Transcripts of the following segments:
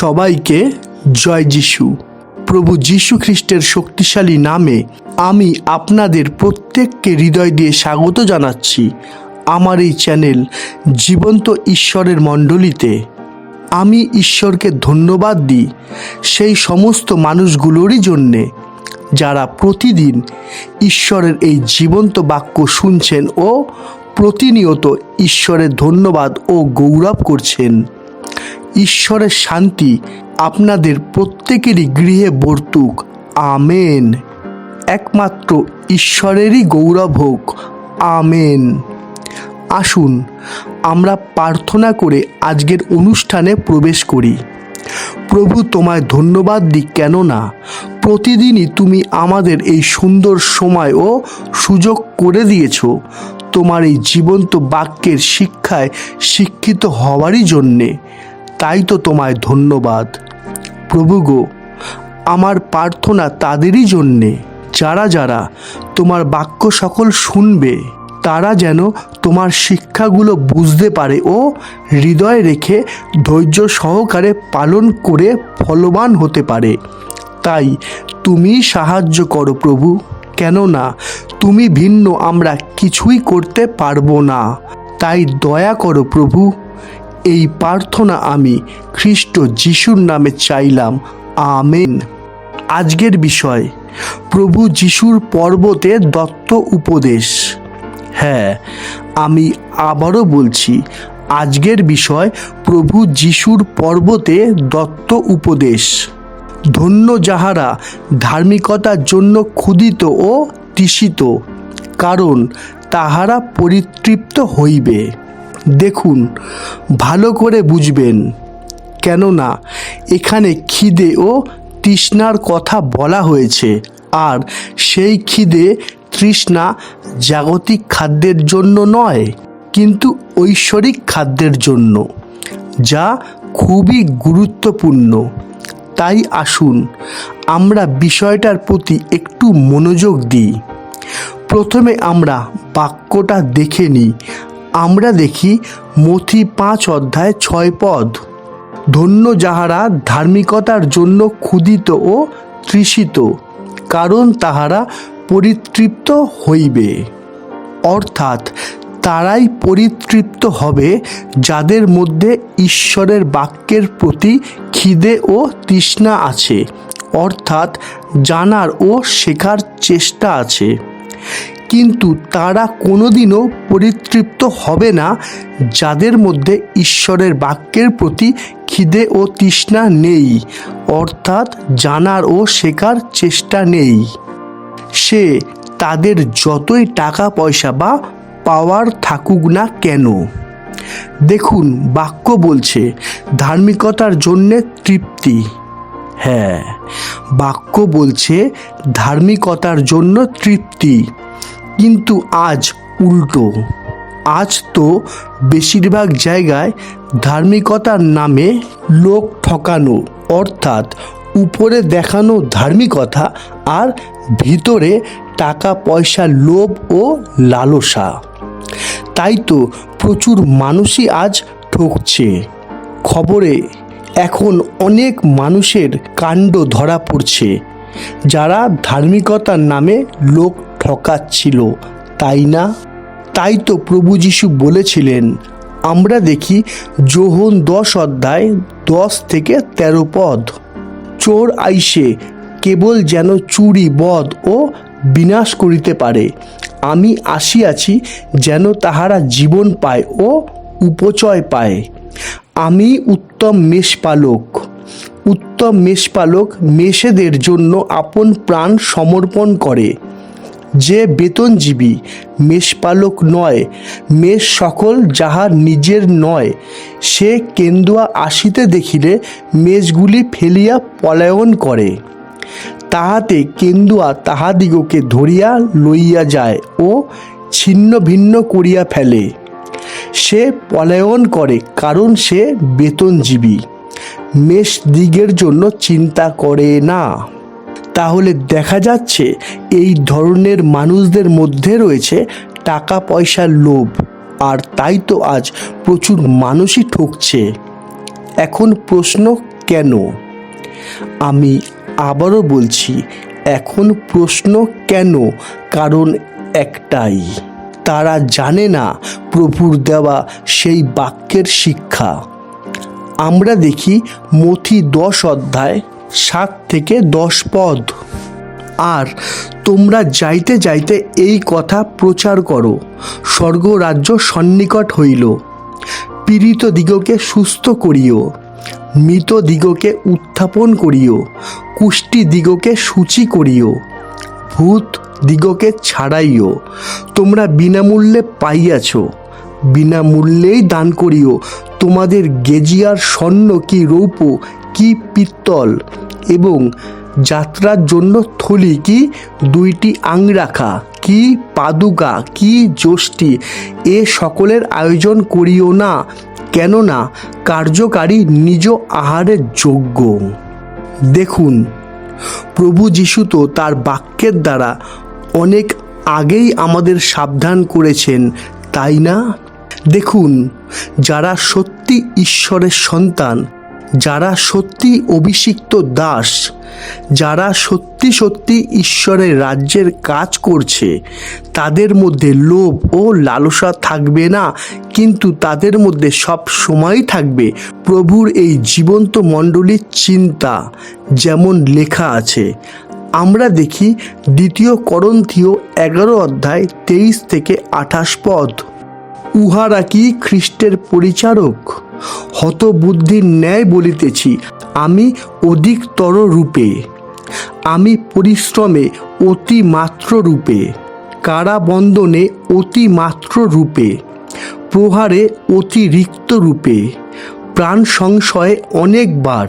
সবাইকে জয় যিশু। প্রভু যীশু খ্রিস্টের শক্তিশালী নামে আমি আপনাদের প্রত্যেককে হৃদয় দিয়ে স্বাগত জানাচ্ছি আমার এই চ্যানেল জীবন্ত ঈশ্বরের মণ্ডলীতে। আমি ঈশ্বরকে ধন্যবাদ দিই সেই সমস্ত মানুষগুলোরই জন্যে যারা প্রতিদিন ঈশ্বরের এই জীবন্ত বাক্য শুনছেন ও প্রতিনিয়ত ঈশ্বরের ধন্যবাদ ও গৌরব করছেন। ঈশ্বরের শান্তি আপনাদের প্রত্যেকেরই গৃহে বর্তুক। আমেন। একমাত্র ঈশ্বরেরই গৌরব হোক। আমেন। আসুন, আমরা প্রার্থনা করে আজকের অনুষ্ঠানে প্রবেশ করি। প্রভু তোমায় ধন্যবাদ দিই কেননা প্রতিদিনই তুমি আমাদের এই সুন্দর সময় ও সুযোগ করে দিয়েছ। তোমার এই জীবন্ত বাক্যের শিক্ষায় শিক্ষিত হওয়ারই জন্যে। তাই তো তোমায় ধন্যবাদ। প্রভু গো, আমার প্রার্থনা তাদেরই জন্যে। যারা যারা তোমার বাক্য সকল শুনবে, তারা যেন তোমার শিক্ষাগুলো বুঝতে পারে ও হৃদয়ে রেখে ধৈর্য সহকারে পালন করে ফলবান হতে পারে। তাই তুমি সাহায্য করো প্রভু, কেননা তুমি ভিন্ন, আমরা কিছুই করতে পারব না। তাই দয়া করো প্রভু। এই প্রার্থনা আমি খ্রিস্ট যিশুর নামে চাইলাম। আমেন। আজকের বিষয়, প্রভু যিশুর পর্বতে দত্ত উপদেশ। হ্যাঁ আমি আবারও বলছি, আজকের বিষয়, প্রভু যিশুর পর্বতে দত্ত উপদেশ। ধন্য যাহারা ধার্মিকতার জন্য ক্ষুদিত ও তৃষিত কারণ তাহারা পরিতৃপ্ত হইবে। দেখুন, ভালো করে বুঝবেন। কেননা, এখানে খিদে ও তৃষ্ণার কথা বলা হয়েছে, আর সেই খিদে তৃষ্ণা জাগতিক খাদ্যের জন্য নয়, কিন্তু ঐশ্বরিক খাদ্যের জন্য, যা খুবই গুরুত্বপূর্ণ। তাই আসুন, আমরা বিষয়টার প্রতি একটু মনোযোগ দিই। প্রথমে আমরা বাক্যটা দেখে নিই আমরা দেখি মথি পাঁচ অধ্যায় ছয় পদ। ধন্য যাহারা ধার্মিকতার জন্য ক্ষুদিত ও তৃষিত, কারণ তাহারা পরিতৃপ্ত হইবে। অর্থাৎ তারাই পরিতৃপ্ত হবে যাদের মধ্যে ঈশ্বরের বাক্যের প্রতি খিদে ও তৃষ্ণা আছে, অর্থাৎ জানার ও শেখার চেষ্টা আছে। কিন্তু তারা কোনোদিনও পরিতৃপ্ত হবে না, যাদের মধ্যে ঈশ্বরের বাক্যের প্রতি খিদে ও তৃষ্ণা নেই, অর্থাৎ জানার ও শেখার চেষ্টা নেই। সে তাদের যতই টাকা পয়সা বা পাওয়ার থাকুক না কেন। দেখুন, বাক্য বলছে, ধার্মিকতার জন্যে তৃপ্তি। হ্যাঁ বাক্য বলছে, ধার্মিকতার জন্য তৃপ্তি। কিন্তু আজ উল্টো। আজ তো বেশিরভাগ জায়গায় ধার্মিকতার নামে লোক ঠকানো, অর্থাৎ উপরে দেখানো ধার্মিকতা আর ভিতরে টাকা, পয়সা, লোভ ও লালসা। তাই তো প্রচুর মানুষই আজ ঠকছে। খবরে এখন অনেক মানুষের কাণ্ড ধরা পড়ছে, যারা ধার্মিকতার নামে লোক ঠকাচ্ছিল, তাই না? তাই তো প্রভু যিশু বলেছিলেন, আমরা দেখি যোহন দশ অধ্যায় দশ থেকে তেরো পদ। চোর আইসে কেবল যেন চুরি, বধ ও বিনাশ করিতে পারে। আমি আসিয়াছি যেন তাহারা জীবন পায় ও উপচয় পায়। আমি উত্তম মেষপালক। উত্তম মেষপালক মেষেদের জন্য আপন প্রাণ সমর্পণ করে। যে বেতনজীবী, মেষপালক নয়, মেষ সকল যাহার নিজের নয়, সে কেন্দুয়া আসিতে দেখিলে মেষগুলি ফেলিয়া পলায়ন করে। তাহাতে কেন্দুয়া তাহাদিগকে ধরিয়া লইয়া যায় ও ছিন্ন ভিন্ন করিয়া ফেলে। সে পলায়ন করে কারণ সে বেতনজীবী। মেষ দিগের জন্য চিন্তা করে না। তাহলে দেখা যাচ্ছে এই ধরনের মানুষদের মধ্যে রয়েছে টাকা পয়সার লোভ। আর তাই তো আজ প্রচুর মানুষই ঠকছে। এখন প্রশ্ন কেন? আমি আবারও বলছি, এখন প্রশ্ন কেন? কারণ একটাই, তারা জানে না প্রভুর দেওয়া সেই বাক্যের শিক্ষা। আমরা দেখি মথি দশ অধ্যায় সাত থেকে দশ পদ। আর তোমরা যাইতে যাইতে এই কথা প্রচার করো। স্বর্গ রাজ্য সন্নিকট হইল। পীড়িত দিগকে সুস্থ করিও। মৃত দিগকে উত্থাপন করিও। কুষ্টি দিগকে সূচি করিও। ভূত দিগকে ছাড়াইও। তোমরা বিনামূল্যে পাইয়াছ। বিনামূল্যেই দান করিও। তোমাদের গেজিয়ার স্বর্ণ কি রৌপ কি পিত্তল এবং যাত্রার জন্য থলি কি দুইটি আংরাখা, কি পাদুকা, কি যষ্টি, এ সকলের আয়োজন করিও না, কেননা কার্যকারী নিজ আহারের যোগ্য। দেখুন, প্রভু যিশু তো তার বাক্যের দ্বারা অনেক আগেই আমাদের সাবধান করেছেন, তাই না? দেখুন, যারা সত্যি ঈশ্বরের সন্তান যারা সত্যি অভিষিক্ত দাস, যারা সত্যি সত্যি ঈশ্বরের রাজ্যের কাজ করছে, তাদের মধ্যে লোভ ও লালসা থাকবে না, কিন্তু তাদের মধ্যে সব সময় থাকবে প্রভুর এই জীবন্ত মণ্ডলীর চিন্তা, যেমন লেখা আছে। আমরা দেখি দ্বিতীয় করন্থীয় এগারো অধ্যায় তেইশ থেকে আঠাশ পদ। উহারা কি খ্রিস্টের পরিচারক? হতবুদ্ধির ন্যায় বলিতেছি, আমি অধিকতর রূপে। আমি পরিশ্রমে অতি মাত্র রূপে, কারাবন্ধনে অতি মাত্র রূপে, প্রহারে অতিরিক্ত রূপে, প্রাণ সংশয়ে অনেকবার,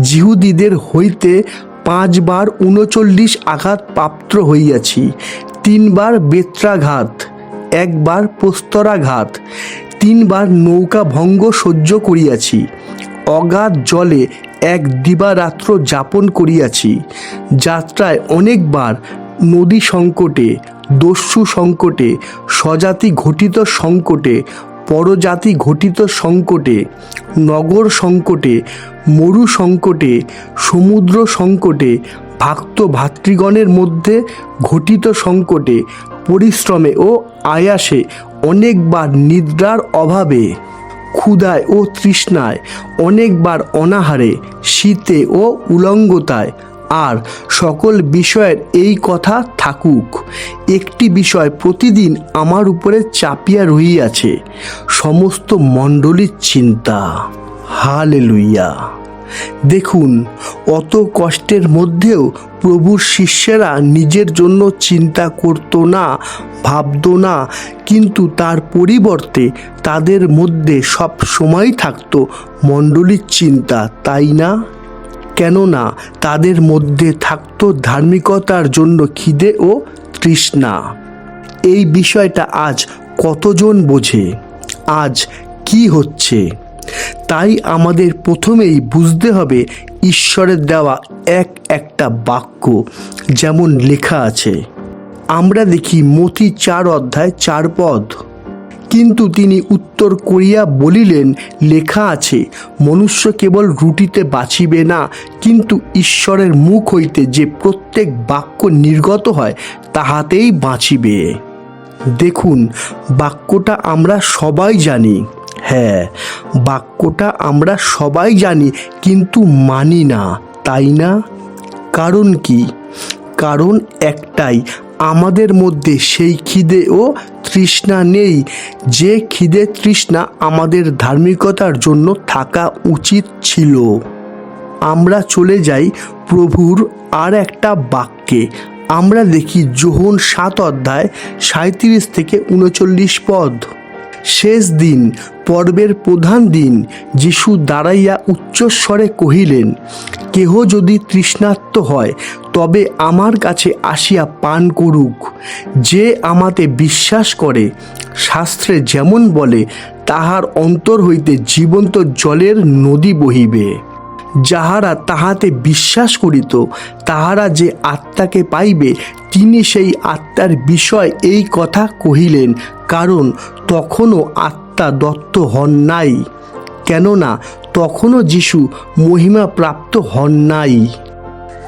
জিহুদীদের হইতে পাঁচবার উনচল্লিশ আঘাত প্রাপ্ত হইয়াছি, তিনবার বেত্রাঘাত, একবার প্রস্তরাঘাত তিনবার নৌকা ভঙ্গ সহ্য করিয়াছি। অগাধ জলে এক দিবারাত্র যাপন করিয়াছি। যাত্রায় অনেকবার নদী সংকটে, দস্যু সংকটে, স্বজাতি ঘটিত সংকটে, পরজাতি ঘটিত সংকটে, নগর সংকটে, মরু সংকটে, সমুদ্র সংকটে, ভক্ত ভাতৃগণের মধ্যে ঘটিত সংকটে, পরিশ্রমে ও আয়াসে অনেকবার নিদ্রার অভাবে, ক্ষুধায় ও তৃষ্ণায়, অনেকবার অনাহারে, শীতে ও উলঙ্গতায়। আর সকল বিষয়ের এই কথা থাকুক, একটি বিষয় প্রতিদিন আমার উপরে চাপিয়া রহিয়াছে, সমস্ত মণ্ডলীর চিন্তা। হালে লুইয়া দেখুন, অত কষ্টের মধ্যেও প্রভুর শিষ্যেরা নিজের জন্য চিন্তা করতো না, ভাবতো না, কিন্তু তার পরিবর্তে তাদের মধ্যে সব সময় থাকতো মণ্ডলীর চিন্তা, তাই না? কেননা তাদের মধ্যে থাকত ধার্মিকতার জন্য খিদে ও তৃষ্ণা। এই বিষয়টা আজ কতজন বোঝে? আজ কি হচ্ছে? তাই আমাদের প্রথমেই বুঝতে হবে ঈশ্বরের দেওয়া এক একটা বাক্য, যেমন লেখা আছে। আমরা দেখি মতি চার অধ্যায় চার পদ। কিন্তু তিনি উত্তর করিয়া বলিলেন, লেখা আছে, মনুষ্য কেবল রুটিতে বাঁচিবে না, কিন্তু ঈশ্বরের মুখ হইতে যে প্রত্যেক বাক্য নির্গত হয়, তাহাতেই বাঁচিবে। দেখুন, বাক্যটা আমরা সবাই জানি। হ্যাঁ বাক্যটা আমরা সবাই জানি কিন্তু মানি না, তাই না? কারণ কি? কারণ একটাই, আমাদের মধ্যে সেই খিদে ও তৃষ্ণা নেই। যে খিদে তৃষ্ণা আমাদের ধার্মিকতার জন্য থাকা উচিত ছিল। আমরা চলে যাই প্রভুর আর একটা বাক্যে। আমরা দেখি যোহন সাত অধ্যায় সাঁত্রিশ থেকে উনচল্লিশ পদ। শেষ দিন, পর্বের প্রধান দিন, যিশু দাঁড়াইয়া উচ্চস্বরে কহিলেন, কেহ যদি তৃষ্ণার্ত হয়, তবে আমার কাছে আসিয়া পান করুক। যে আমাতে বিশ্বাস করে, শাস্ত্রে যেমন বলে, তাহার অন্তর হইতে জীবন্ত জলের নদী বহিবে। যাহারা তাহাতে বিশ্বাস করিত, তাহারা যে আত্মাকে পাইবে, তিনি সেই আত্মার বিষয় এই কথা কহিলেন, কারণ তখনও আত্মা দত্ত হন নাই। কেননা তখনও যিশু মহিমা প্রাপ্ত হন নাই।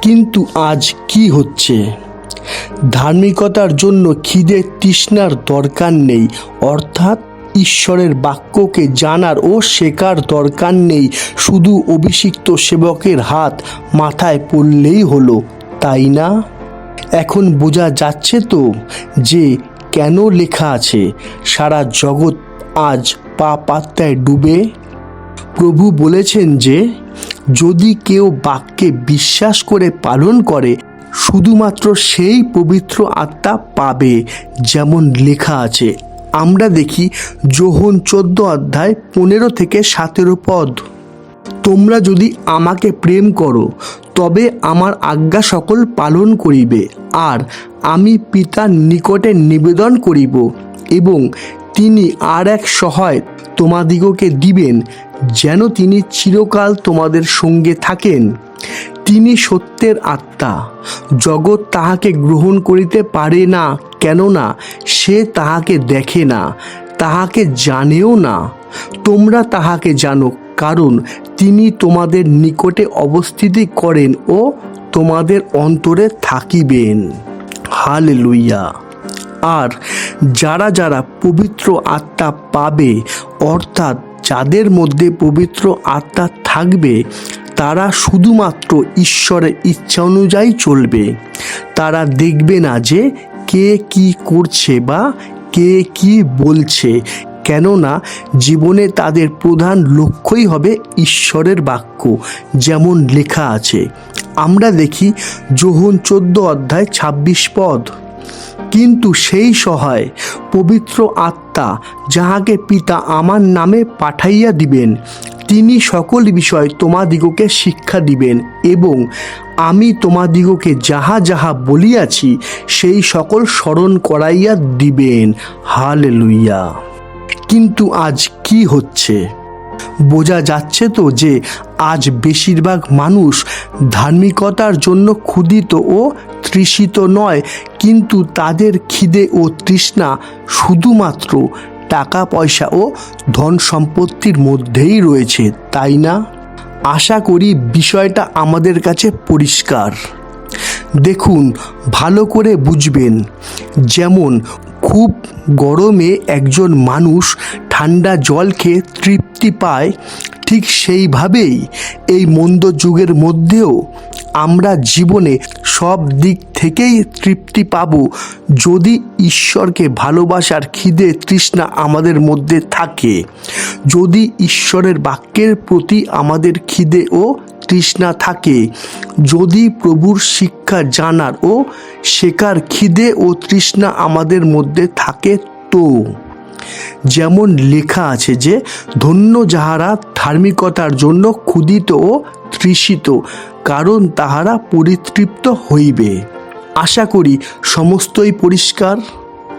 কিন্তু আজ কি হচ্ছে? ধার্মিকতার জন্য খিদে তৃষ্ণার দরকার নেই, অর্থাৎ ঈশ্বরের বাক্যকে জানার ও শেখার দরকার নেই। শুধু অভিষিক্ত সেবকের হাত মাথায় পড়লেই হলো, তাই না? এখন বোঝা যাচ্ছে তো যে কেন লেখা আছে, সারা জগৎ আজ পা পাত্তায় ডুবে। প্রভু বলেছেন যে, যদি কেউ বাক্যে বিশ্বাস করে পালন করে, শুধুমাত্র সেই পবিত্র আত্মা পাবে, যেমন লেখা আছে। আমরা দেখি যোহন চোদ্দ অধ্যায় পনেরো থেকে সতেরো পদ। তোমরা যদি আমাকে প্রেম করো, তবে আমার আজ্ঞা সকল পালন করিবে, আর আমি পিতার নিকটে নিবেদন করিব, এবং তিনি আর এক সহায় তোমাদিগকে দিবেন, যেন তিনি চিরকাল তোমাদের সঙ্গে থাকেন। তিনি সত্যের আত্মা। জগৎ তাহাকে গ্রহণ করিতে পারে না, কেননা সে তাহাকে দেখে না, তাহাকে জানেও না। তোমরা তাহাকে জানো, কারণ তিনি তোমাদের নিকটে অবস্থিতি করেন ও তোমাদের অন্তরে থাকিবেন। হাল লুইয়া আর যারা যারা পবিত্র আত্মা পাবে, অর্থাৎ যাদের মধ্যে পবিত্র আত্মা থাকবে তারা শুধুমাত্র ঈশ্বরের ইচ্ছা অনুযায়ী চলবে। তারা দেখবে না যে কে কি করছে বা কে কি বলছে, কেননা জীবনে তাদের প্রধান লক্ষ্যই হবে ঈশ্বরের বাক্য, যেমন লেখা আছে। আমরা দেখি যোহন চোদ্দ অধ্যায় ছাব্বিশ পদ। কিন্তু সেই সহায়, পবিত্র আত্মা যাহাকে পিতা আমার নামে পাঠাইয়া দিবেন তিনি সকল বিষয় তোমাদিগকে শিক্ষা দিবেন এবং আমি তোমাদিগকে যাহা যাহা বলিয়াছি, সেই সকল স্মরণ করাইয়া দিবেন। হাল লুইয়া কিন্তু আজ কি হচ্ছে? বোঝা যাচ্ছে তো যে আজ বেশিরভাগ মানুষ ধার্মিকতার জন্য ক্ষুদিত ও তৃষিত নয়, কিন্তু তাদের খিদে ও তৃষ্ণা শুধুমাত্র টাকা, পয়সা ও ধন সম্পত্তির মধ্যেই রয়েছে, তাই না? আশা করি বিষয়টা আমাদের কাছে পরিষ্কার। দেখুন, ভালো করে বুঝবেন, যেমন খুব গরমে একজন মানুষ ঠান্ডা জল খেয়ে তৃপ্তি পায়, ঠিক সেইভাবেই এই মন্দ যুগের মধ্যেও আমরা জীবনে সব দিক থেকেই তৃপ্তি পাব। যদি ঈশ্বরকে ভালোবাসার খিদে তৃষ্ণা আমাদের মধ্যে থাকে, যদি ঈশ্বরের বাক্যের প্রতি আমাদের খিদে ও তৃষ্ণা থাকে, যদি প্রভুর শিক্ষা জানার ও শেখার খিদে ও তৃষ্ণা আমাদের মধ্যে থাকে তো। যেমন লেখা আছে যে, ধন্য যাহারা ধার্মিকতার জন্য ক্ষুদিত ও তৃষিত, কারণ তাহারা পরিতৃপ্ত হইবে। আশা করি সমস্তই পরিষ্কার।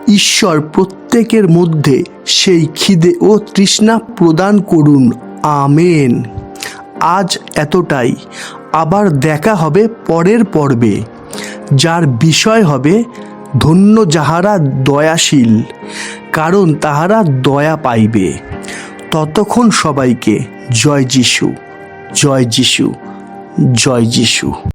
ঈশ্বর প্রত্যেকের মধ্যে সেই খিদে ও তৃষ্ণা প্রদান করুন। আমেন। আজ এতটাই। আবার দেখা হবে পরের পর্বে। যার বিষয় হবে ধন্য যাহারা দয়াশীল, কারণ তাহারা দয়া পাইবে। ততক্ষণ সবাইকে জয় যিশু জয় যিশু জয় যিশু।